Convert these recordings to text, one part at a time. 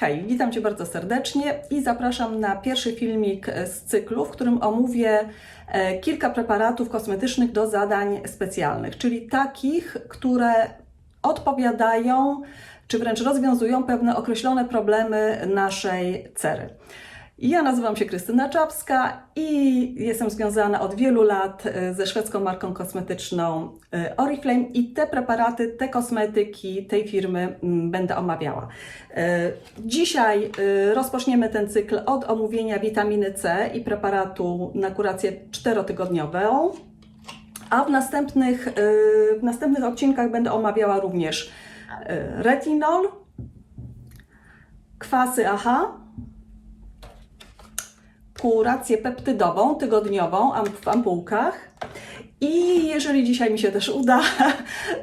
Hej, witam Cię bardzo serdecznie i zapraszam na pierwszy filmik z cyklu, w którym omówię e, kilka preparatów kosmetycznych do zadań specjalnych, czyli takich, które odpowiadają czy wręcz rozwiązują pewne określone problemy naszej cery. Ja nazywam się Krystyna Czapska i jestem związana od wielu lat e, ze szwedzką marką kosmetyczną e, Oriflame i te preparaty, te kosmetyki tej firmy mm, będę omawiała. E, Dzisiaj rozpoczniemy ten cykl od omówienia witaminy C i preparatu na kurację czterotygodniową, a w następnych, w następnych odcinkach będę omawiała również retinol, kwasy AHA, kurację peptydową tygodniową w ampułkach. I jeżeli dzisiaj mi się też uda,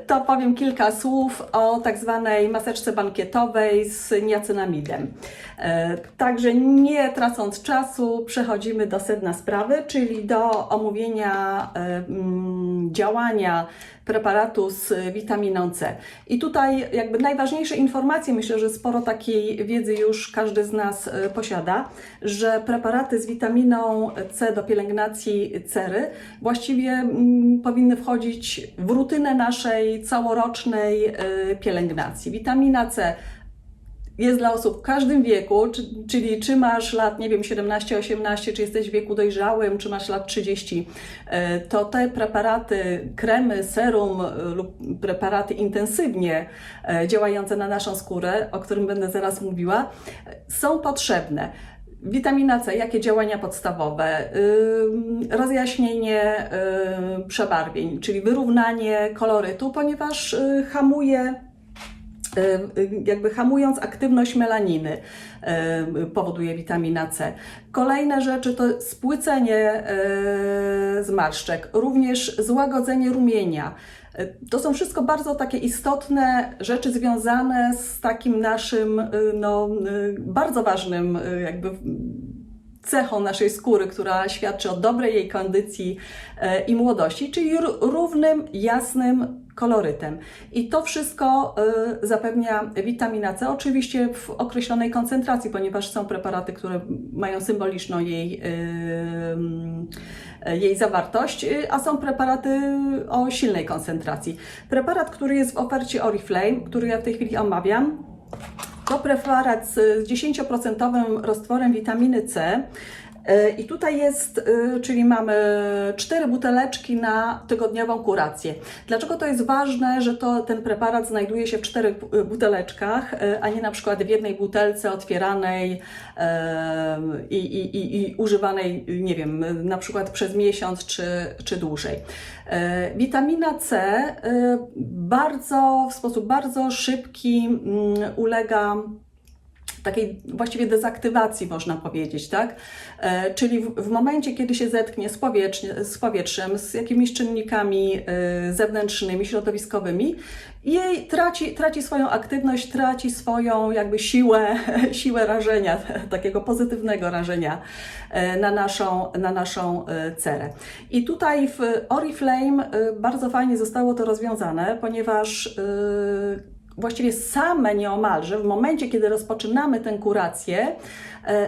to powiem kilka słów o tak zwanej maseczce bankietowej z niacynamidem. E, Także nie tracąc czasu, przechodzimy do sedna sprawy, czyli do omówienia e, mm, działania preparatu z witaminą C. I tutaj jakby najważniejsze informacje, myślę, że sporo takiej wiedzy już każdy z nas e, posiada, że preparaty z witaminą C do pielęgnacji cery właściwie mm, powinny wchodzić w rutynę naszej całorocznej e, pielęgnacji. Witamina C jest dla osób w każdym wieku, czy, czyli czy masz lat, nie wiem, 17, 18, czy jesteś w wieku dojrzałym, czy masz lat 30, e, to te preparaty, kremy, serum e, lub preparaty intensywnie e, działające na naszą skórę, o którym będę zaraz mówiła, są potrzebne. Witamina C, jakie działania podstawowe? Rozjaśnienie przebarwień, czyli wyrównanie kolorytu, ponieważ hamuje jakby hamując aktywność melaniny powoduje witamina C. Kolejne rzeczy to spłycenie y, zmarszczek, również złagodzenie rumienia. Y, To są wszystko bardzo takie istotne rzeczy związane z takim naszym y, no, bardzo ważnym jakby cechą naszej skóry, która świadczy o dobrej jej kondycji e, i młodości, czyli równym, jasnym kolorytem. I to wszystko e, zapewnia witamina C, oczywiście w określonej koncentracji, ponieważ są preparaty, które mają symboliczną jej, e, jej zawartość, a są preparaty o silnej koncentracji. Preparat, który jest w ofercie Oriflame, który ja w tej chwili omawiam, to preparat z 10% roztworem witaminy C. E, I tutaj jest, e, czyli mamy cztery buteleczki na tygodniową kurację. Dlaczego to jest ważne, że to, ten preparat znajduje się w czterech bu- buteleczkach, e, a nie na przykład w jednej butelce otwieranej e, i, i, i, i używanej, nie wiem, na przykład przez miesiąc czy, czy dłużej. E, Witamina C e, bardzo, w sposób bardzo szybki mm, ulega takiej właściwie dezaktywacji, można powiedzieć, tak? E, czyli w, momencie, kiedy się zetknie z, z powietrzem, z jakimiś czynnikami e, zewnętrznymi, środowiskowymi, jej traci, traci swoją aktywność, traci swoją jakby siłę, siłę rażenia, takiego pozytywnego rażenia e, na naszą, na naszą cerę. I tutaj w Oriflame bardzo fajnie zostało to rozwiązane, ponieważ właściwie same nieomalże, w momencie, kiedy rozpoczynamy tę kurację,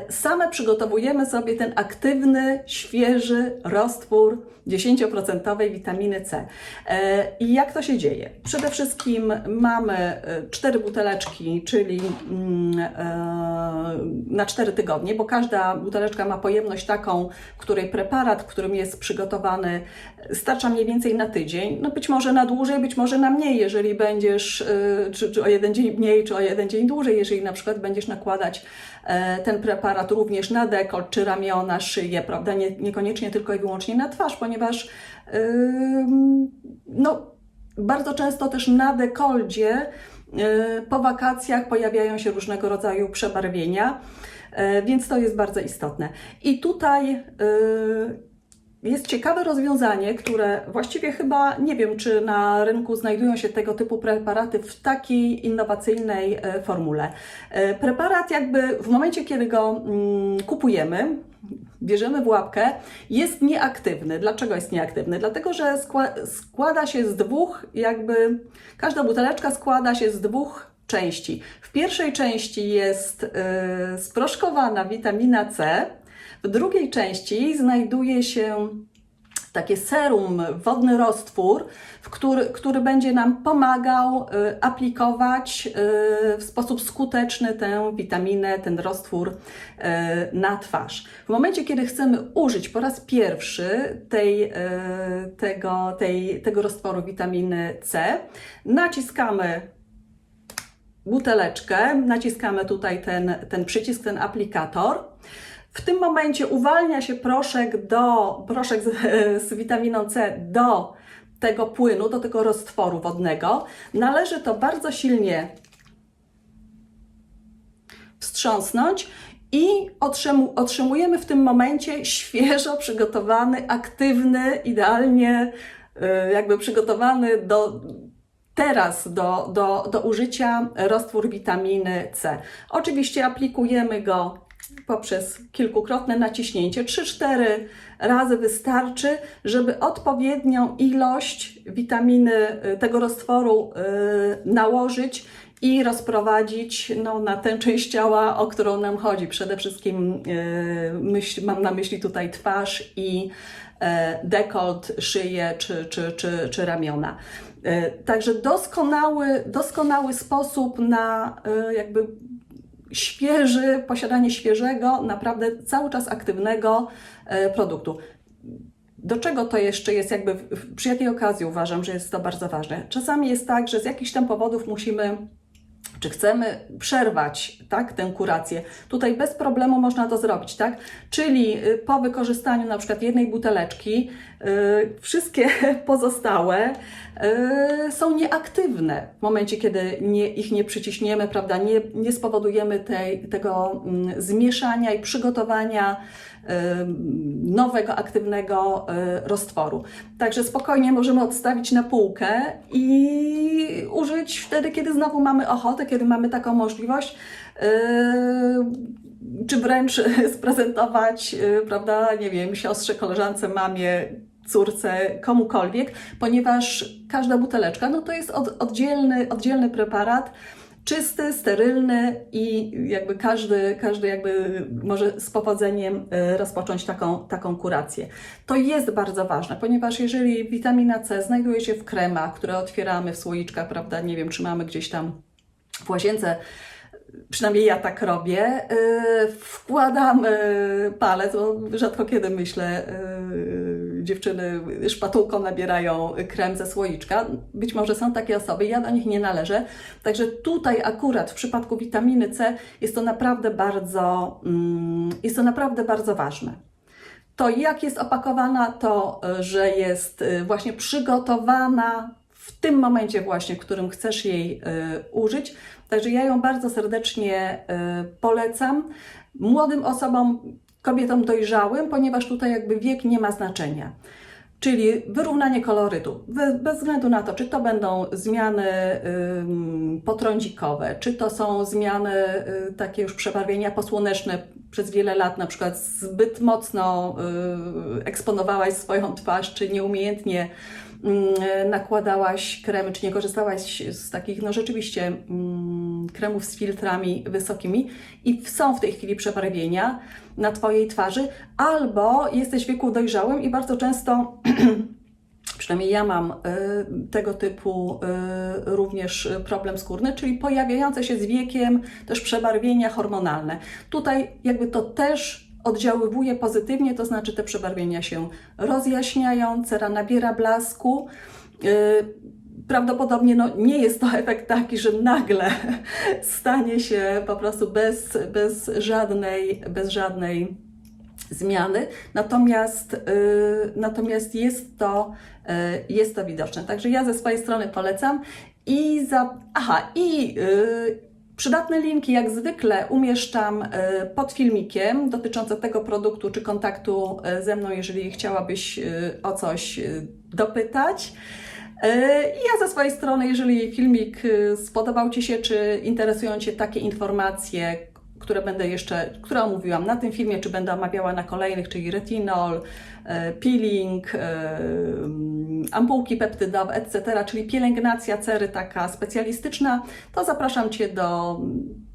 same przygotowujemy sobie ten aktywny, świeży roztwór 10% witaminy C. E, I jak to się dzieje? Przede wszystkim mamy e, cztery buteleczki, czyli mm, e, na 4 tygodnie, bo każda buteleczka ma pojemność taką, w której preparat, w którym jest przygotowany, starcza mniej więcej na tydzień. No być może na dłużej, być może na mniej, jeżeli będziesz, czy, czy o jeden dzień mniej, czy o jeden dzień dłużej, jeżeli na przykład będziesz nakładać e, ten preparat również na dekolt, czy ramiona, szyję, prawda, nie, niekoniecznie tylko i wyłącznie na twarz, ponieważ ym, no, bardzo często też na dekoldzie y, po wakacjach pojawiają się różnego rodzaju przebarwienia, e, więc to jest bardzo istotne. I tutaj y, jest ciekawe rozwiązanie, które właściwie chyba nie wiem, czy na rynku znajdują się tego typu preparaty w takiej innowacyjnej e, formule. E, Preparat, jakby w momencie, kiedy go mm, kupujemy, bierzemy w łapkę, jest nieaktywny. Dlaczego jest nieaktywny? Dlatego, że skła- składa się z dwóch, jakby każda buteleczka składa się z dwóch części. W pierwszej części jest y, sproszkowana witamina C, w drugiej części znajduje się takie serum, wodny roztwór, który, który będzie nam pomagał y, aplikować y, w sposób skuteczny tę witaminę, ten roztwór y, na twarz. W momencie, kiedy chcemy użyć po raz pierwszy tej, tego, tej, tego roztworu witaminy C, naciskamy buteleczkę, naciskamy tutaj ten, ten przycisk, ten aplikator. W tym momencie uwalnia się proszek, do, proszek z, z witaminą C do tego płynu, do tego roztworu wodnego. Należy to bardzo silnie wstrząsnąć i otrzymu, otrzymujemy w tym momencie świeżo przygotowany, aktywny, idealnie y, jakby przygotowany do teraz do, do, do użycia roztwór witaminy C. Oczywiście aplikujemy go poprzez kilkukrotne naciśnięcie. 3-4 razy wystarczy, żeby odpowiednią ilość witaminy y, tego roztworu y, nałożyć i rozprowadzić no, na tę część ciała, o którą nam chodzi. Przede wszystkim y, myśl, mam na myśli tutaj twarz i dekolt, szyję czy, czy, czy, czy ramiona. Także doskonały, doskonały sposób na jakby świeży, posiadanie świeżego, naprawdę cały czas aktywnego e, produktu. Do czego to jeszcze jest, jakby przy jakiej okazji uważam, że jest to bardzo ważne? Czasami jest tak, że z jakichś tam powodów musimy czy chcemy przerwać tak, tę kurację, tutaj bez problemu można to zrobić, tak? Czyli y, po wykorzystaniu na przykład jednej buteleczki, y, wszystkie pozostałe y, są nieaktywne w momencie, kiedy nie, ich nie przyciśniemy, prawda? Nie, nie spowodujemy tej, tego mm, zmieszania i przygotowania y, nowego, aktywnego y, roztworu. Także spokojnie możemy odstawić na półkę i użyć wtedy, kiedy znowu mamy ochotę, kiedy mamy taką możliwość. Yy, czy wręcz sprezentować, yy, prawda, nie wiem, siostrze, koleżance, mamie, córce, komukolwiek, ponieważ każda buteleczka no to jest od, oddzielny, oddzielny preparat, czysty, sterylny i jakby każdy, każdy jakby może z powodzeniem e, rozpocząć taką, taką kurację. To jest bardzo ważne, ponieważ jeżeli witamina C znajduje się w kremach, które otwieramy w słoiczkach, prawda, nie wiem, czy mamy gdzieś tam w łazience, przynajmniej ja tak robię, yy, wkładam yy, palec, bo rzadko kiedy myślę, yy, dziewczyny szpatułką nabierają krem ze słoiczka. Być może są takie osoby, ja do nich nie należę. Także tutaj akurat w przypadku witaminy C jest to naprawdę bardzo, mm, jest to naprawdę bardzo ważne. To jak jest opakowana, to y, że jest y, właśnie przygotowana w tym momencie właśnie, w którym chcesz jej y, użyć. Także ja ją bardzo serdecznie y, polecam młodym osobom, kobietom dojrzałym, ponieważ tutaj jakby wiek nie ma znaczenia. Czyli wyrównanie kolorytu, Be- bez względu na to, czy to będą zmiany potrądzikowe, czy to są zmiany y, takie już przebarwienia posłoneczne przez wiele lat, na przykład zbyt mocno y, eksponowałaś swoją twarz, czy nieumiejętnie mm, nakładałaś kremy, czy nie korzystałaś z takich, no rzeczywiście, mm, kremów z filtrami wysokimi i są w tej chwili przebarwienia na Twojej twarzy, albo jesteś w wieku dojrzałym i bardzo często przynajmniej ja mam y, tego typu y, również problem skórny, czyli pojawiające się z wiekiem też przebarwienia hormonalne. Tutaj jakby to też oddziaływuje pozytywnie, to znaczy te przebarwienia się rozjaśniają, cera nabiera blasku. Y, Prawdopodobnie no, nie jest to efekt taki, że nagle stanie się po prostu bez, bez, żadnej, bez żadnej zmiany, natomiast, y, natomiast jest, to, y, jest to widoczne. Także ja ze swojej strony polecam i za, aha, i y, przydatne linki jak zwykle umieszczam pod filmikiem dotyczące tego produktu czy kontaktu ze mną, jeżeli chciałabyś o coś dopytać. Y, Ja ze swojej strony, jeżeli filmik spodobał Ci się, czy interesują Cię takie informacje, które będę jeszcze, które omówiłam na tym filmie, czy będę omawiała na kolejnych, czyli retinol, e, peeling, e, mm, ampułki peptydowe, etc., czyli pielęgnacja cery taka specjalistyczna, to zapraszam Cię do mm,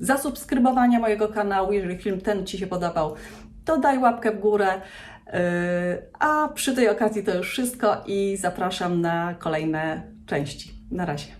zasubskrybowania mojego kanału. Jeżeli film ten Ci się podobał, to daj łapkę w górę. Yy, A przy tej okazji to już wszystko i zapraszam na kolejne części. Na razie.